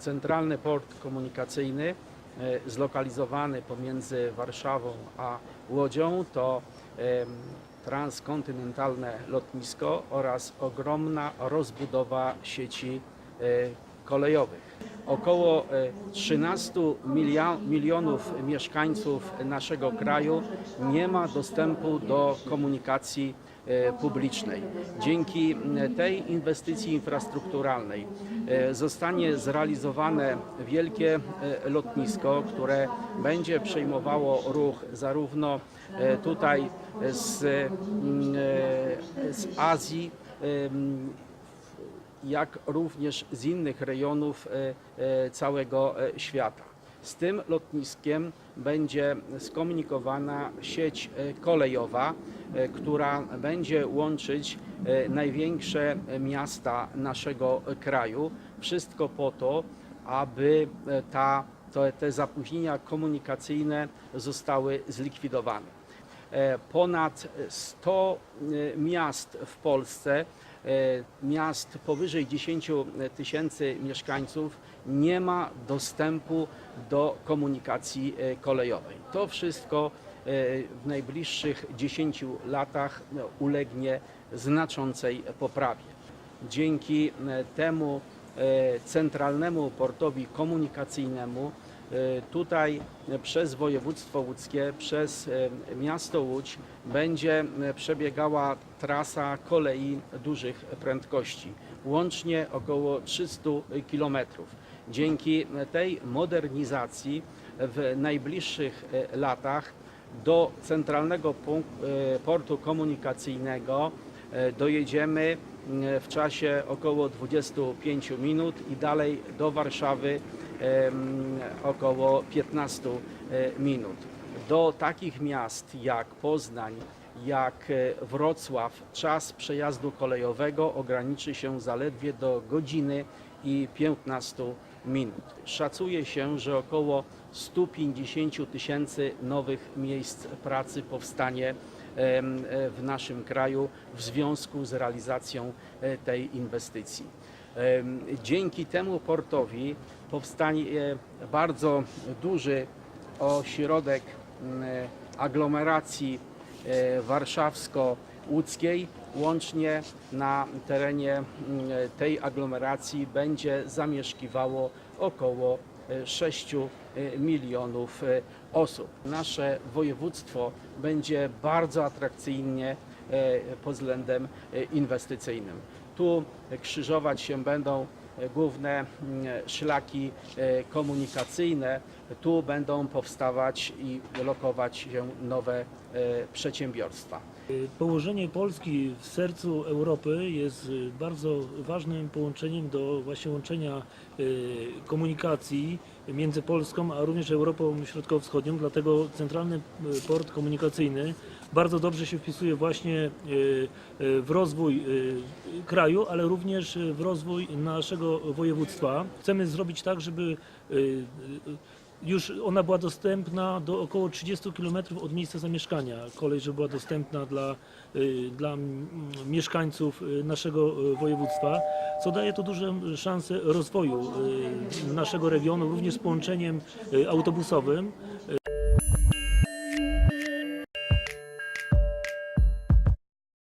centralny port komunikacyjny e, zlokalizowany pomiędzy Warszawą a Łodzią to transkontynentalne lotnisko oraz ogromna rozbudowa sieci e, kolejowych. Około e, 13 milia- milionów mieszkańców naszego kraju nie ma dostępu do komunikacji e, publicznej. Dzięki m, tej inwestycji infrastrukturalnej e, zostanie zrealizowane wielkie e, lotnisko, które będzie przejmowało ruch zarówno e, tutaj z, m, e, z Azji, jak również z innych rejonów e, e, całego e, świata. Z tym lotniskiem będzie skomunikowana sieć e, kolejowa, e, która będzie łączyć e, największe miasta naszego kraju. Wszystko po to, aby ta, te zapóźnienia komunikacyjne zostały zlikwidowane. E, Ponad 100 e, miast w Polsce, e, miast powyżej 10 tysięcy mieszkańców, nie ma dostępu do komunikacji kolejowej. To wszystko w najbliższych 10 latach no, ulegnie znaczącej poprawie. Dzięki temu centralnemu portowi komunikacyjnemu tutaj e, przez województwo łódzkie, przez e, miasto Łódź będzie e, przebiegała trasa kolei dużych prędkości, łącznie około 300 kilometrów. Dzięki tej modernizacji w najbliższych latach do centralnego portu komunikacyjnego dojedziemy w czasie około 25 minut i dalej do Warszawy około 15 e, minut. Do takich miast jak Poznań, jak e, Wrocław czas przejazdu kolejowego ograniczy się zaledwie do godziny i 15 minut. Szacuje się, że około 150 tysięcy nowych miejsc pracy powstanie e, w naszym kraju w związku z realizacją e, tej inwestycji. Dzięki temu portowi powstanie bardzo duży ośrodek aglomeracji e, warszawsko-łódzkiej. Łącznie na terenie tej aglomeracji będzie zamieszkiwało około e, 6 milionów e, osób. Nasze województwo będzie bardzo atrakcyjnie e, pod względem e, inwestycyjnym. Tu krzyżować się będą e, główne mm, szlaki e, komunikacyjne, tu będą powstawać i lokować się nowe e, przedsiębiorstwa. Położenie Polski w sercu Europy jest y, bardzo ważnym połączeniem do właśnie łączenia y, komunikacji między Polską a również Europą Środkowo-Wschodnią, dlatego centralny y, port komunikacyjny bardzo dobrze się wpisuje właśnie w rozwój kraju, ale również w rozwój naszego województwa. Chcemy zrobić tak, żeby już ona była dostępna do około 30 km od miejsca zamieszkania. Kolej, że była dostępna dla, y, dla mieszkańców y, naszego y, województwa, co daje to duże szanse rozwoju naszego regionu, również z połączeniem autobusowym.